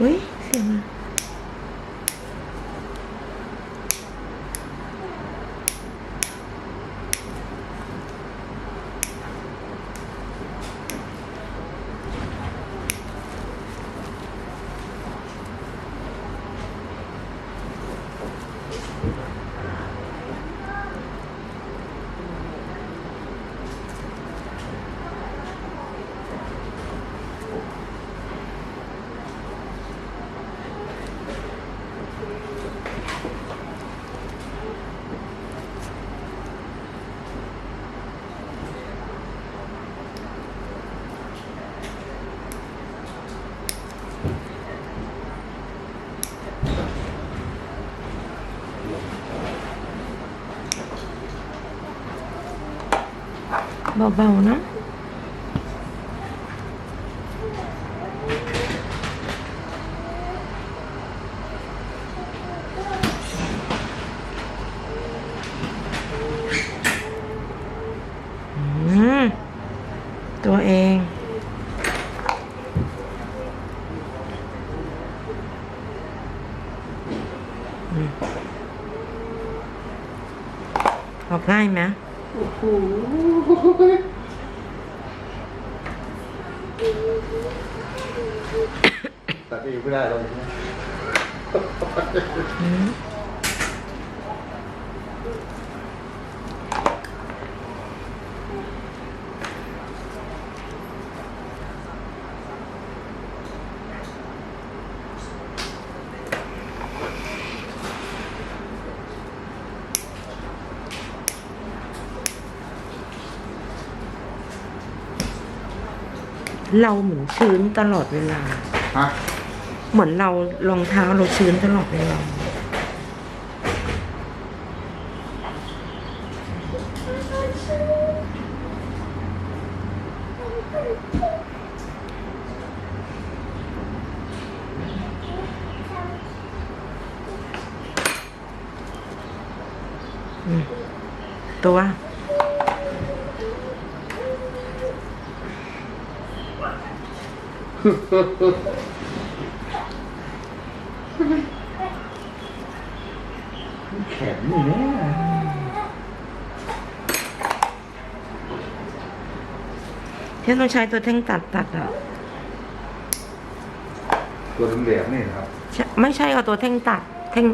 喂，谢吗 เบาๆนะอืมตัวเองอืมออกง่ายไหม โอ้โหตัดเองไม่ได้หรอกใช่ไหม อืม เราเหมือนชื้นตลอดเวลา ฮะเหมือนเรารองเท้าเราชื้นตลอดเวลาอืมตัว แข็งนี่แน่ที่ต้องใช้ตัวเท่งตัดตัดอะ ตัวเหลวๆนี่นะครับใช่ไม่ใช่เอาตัวเท่งตัดเท่ง